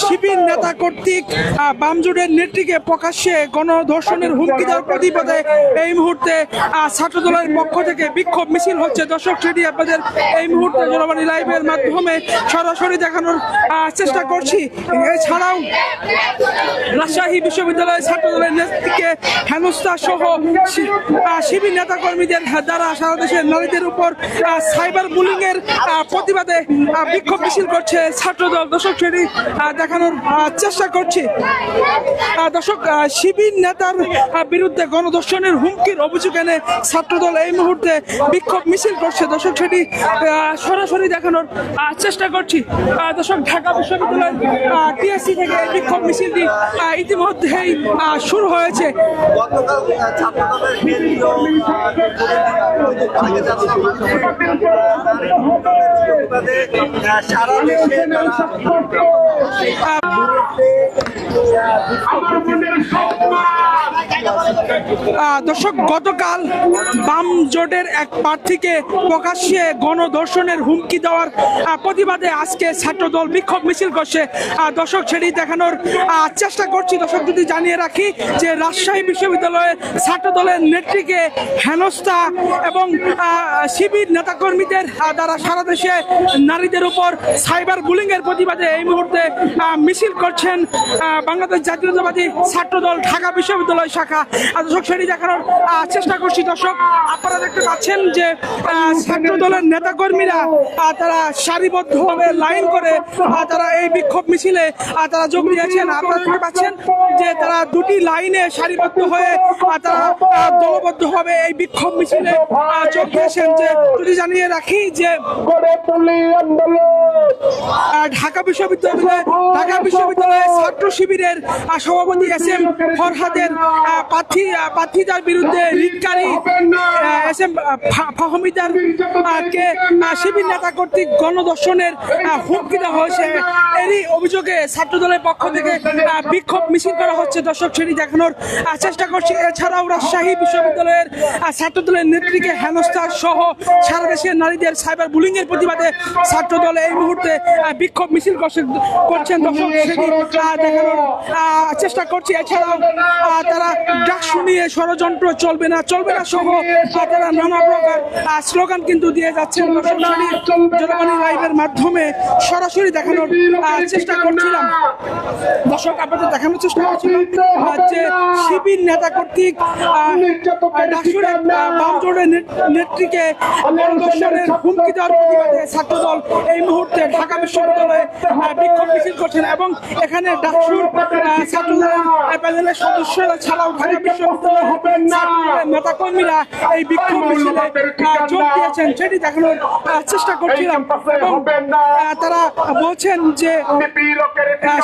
শিবির নেতা কর্তৃক আহ, বামজোটের নেত্রীকে প্রকাশ্যে গণধর্ষণের হুমকি দেওয়ার প্রতিবাদে এই মুহূর্তে আহ, ছাত্রদলের পক্ষ থেকে বিক্ষোভ মিছিল হচ্ছে। দর্শক সেটি আপনাদের এই মুহূর্তে জনবাণী লাইভের মাধ্যমে সরাসরি দেখানোর চেষ্টা করছি। এছাড়াও রাজশাহী বিশ্ববিদ্যালয়ের ছাত্রদলের নেত্রীকে হেনস্থা সহ শিবির নেতাকর্মীদের দ্বারা সারা দেশের নারীদের উপর সাইবার বুলিং এর আহ, প্রতিবাদে বিক্ষোভ মিছিল করছে ছাত্রদল। দর্শক সেটি দেখানোর চেষ্টা করছি দর্শক শিবির নেতার বিরুদ্ধে গণধর্ষণের হুমকির অভিযোগ এনে ছাত্রদল এই মুহূর্তে বিক্ষোভ মিছিল করছে দর্শক সেটি সরাসরি দেখানোর চেষ্টা করছি দর্শক ঢাকা বিশ্ববিদ্যালয়ের টিএসসি থেকে বিক্ষোভ মিছিলটি ইতিমধ্যেই শুরু হয়েছে সারা দেশে Oh, yeah. দর্শক, গতকাল বাম জোটের এক প্রার্থীকে প্রকাশ্যে গণধর্ষণের হুমকি দেওয়ার প্রতিবাদে আজকে ছাত্রদল বিক্ষোভ মিছিল করছে। দর্শক, সেটি দেখানোর চেষ্টা করছি দর্শক যদি জানিয়ে রাখি যে রাজশাহী বিশ্ববিদ্যালয়ের ছাত্রদলের নেত্রীকে হেনস্থা এবং শিবির নেতাকর্মীদের দ্বারা সারা দেশে নারীদের উপর সাইবার বুলিং এর প্রতিবাদে এই মুহূর্তে মিছিল করছেন বাংলাদেশ জাতীয়তাবাদী ছাত্রদল ঢাকা বিশ্ববিদ্যালয় শাখা। দর্শক সেটি দেখানোর চেষ্টা করছি। দর্শক আপনারা দেখতে পাচ্ছেন যে আহ, ছাত্রদলের নেতাকর্মীরা তারা সারিবদ্ধভাবে লাইন করে তারা এই বিক্ষোভ মিছিলে তারা যোগ দিয়েছেন। আপনারা দেখতে পাচ্ছেন যে তারা দুটি লাইনে সারিবদ্ধ হয়ে তারা দলবদ্ধভাবে এই বিক্ষোভ মিছিলে যোগ দিয়েছেন। যে যদি জানিয়ে রাখি যে ঢাকা বিশ্ববিদ্যালয় ঢাকা বিশ্ববিদ্যালয়ের ছাত্র শিবিরের সভাপতি এস এম ফরহাদের প্রার্থী প্রার্থীদের বিরুদ্ধে রিটকারী এস এম ফাহমিদার কে শিবির নেতা কর্তৃক গণদর্শনের হুমকি দেওয়া হয়েছে। এরই অভিযোগে ছাত্রদলের পক্ষ থেকে বিক্ষোভ মিছিল করা হচ্ছে দর্শক সেটি দেখানোর। চেষ্টা করছি। এছাড়াও রাজশাহী বিশ্ববিদ্যালয়ের ছাত্রদলের নেত্রীকে হেনস্থা সহ সারা দেশের নারীদের সাইবার বুলিং এর প্রতিবাদে ছাত্রদল এই মুহূর্তে বিক্ষোভ মিছিল করছে- করছেন দর্শক সেটি দেখানোর চেষ্টা করছি। এছাড়াও তারা ডাকসু নিয়ে ষড়যন্ত্র চলবে না চলবে না সহ আহ, তারা নানা প্রকার স্লোগান কিন্তু দিয়ে যাচ্ছেন জনগণের লাইভের মাধ্যমে সরাসরি দেখানোর চেষ্টা করছিলাম। দর্শক আপনাদের দেখানোর চেষ্টা করছিলাম। যে শিবির নেতা কর্তৃক নেত্রীকে হুমকি দেওয়ার প্রতিবাদে ছাত্রদল এই মুহূর্তে ঢাকা বিশ্ববিদ্যালয়ে বিক্ষোভ মিছিল করছেন এবং এখানে ডাকসুর ছাত্রদলের প্যানেলের সদস্যরা ছাড়াও ঢাকা বিশ্ববিদ্যালয়ের ছাত্রদলের নেতাকর্মীরা এই বিক্ষোভ মিছিলে যোগ দিয়েছেন সেটি দেখানোর চেষ্টা করছিলাম। তারা বলছেন যে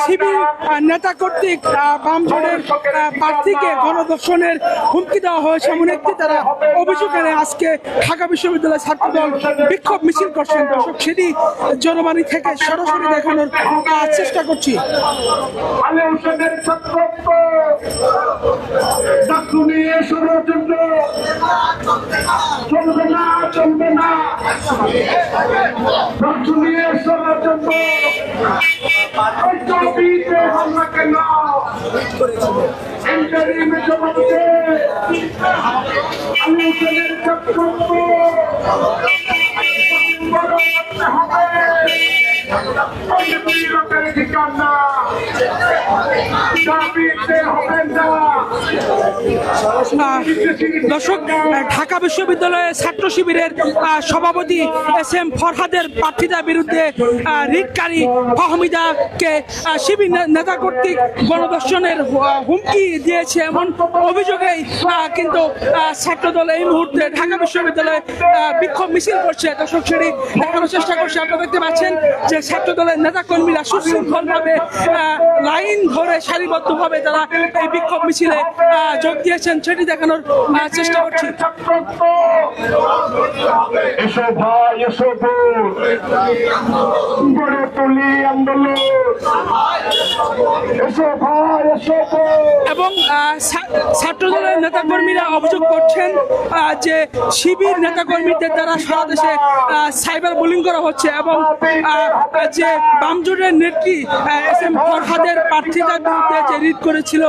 শিবির নেতা কর্তৃক আহ, বাম জোটের প্রার্থীকে গণদর্শনের হুমকি দেওয়া হয়েছে এমন একটি তারা অভিযোগ এনে আজকে ঢাকা বিশ্ববিদ্যালয় ছাত্রদল বিক্ষোভ মিছিল করছেন। দর্শক সেটি জনবাণী থেকে সরাসরি দেখানোর চেষ্টা করছি। আলে হোসেনের ষড়যন্ত্র চলবে না চলবে না। নিয়ে ষড়যন্ত্র চবিতে হামলা কেন? ইন্টারিমে জবাবতে আলে হোসেনের ছাত্রত্ব বড় করতে হবে। ওই দর্শক ঢাকা বিশ্ববিদ্যালয়ের ছাত্র শিবিরের সভাপতি এস এম ফরহাদের প্রার্থীদের বিরুদ্ধে রিটকারী ফাহমিদাকে শিবির নেতা কর্তৃক গণদর্শনের হুমকি দিয়েছে এমন অভিযোগেই কিন্তু ছাত্রদল এই মুহূর্তে ঢাকা বিশ্ববিদ্যালয়ে বিক্ষোভ মিছিল করছে। দর্শক, সেটি দেখানোর চেষ্টা করছে। আপনারা দেখতে পাচ্ছেন যে ছাত্রদলের নেতা কর্মীরা সুশৃঙ্খলভাবে লাইন ধরে সারিবদ্ধভাবে তারা এই বিক্ষোভ মিছিলে যোগ দিয়েছেন সেটি দেখানোর চেষ্টা করছি। এসো ভাই এসো গড়ে তুলি আন্দোলন। এসো ভাই এসো বোন। এবং ছাত্রদলের নেতাকর্মীরা অভিযোগ করছেন যে শিবির নেতাকর্মীদের দ্বারা সারা দেশে সাইবার বুলিং করা হচ্ছে এবং যে বামজোটের নেত্রী এস এম ফরহাদের প্রার্থীতার বিরুদ্ধে যে রিট করেছিল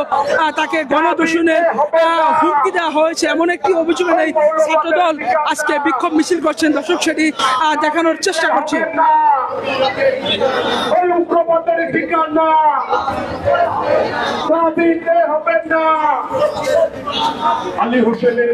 তাকে গণদূষণের আহ, হুমকি দেওয়া হয়েছে। এমন একটি অভিযোগ নেই ছাত্রদল। আজকে বিক্ষোভ মিছিল করছেন দর্শক সেটি দেখানোর চেষ্টা করছে। আলী হোসেনের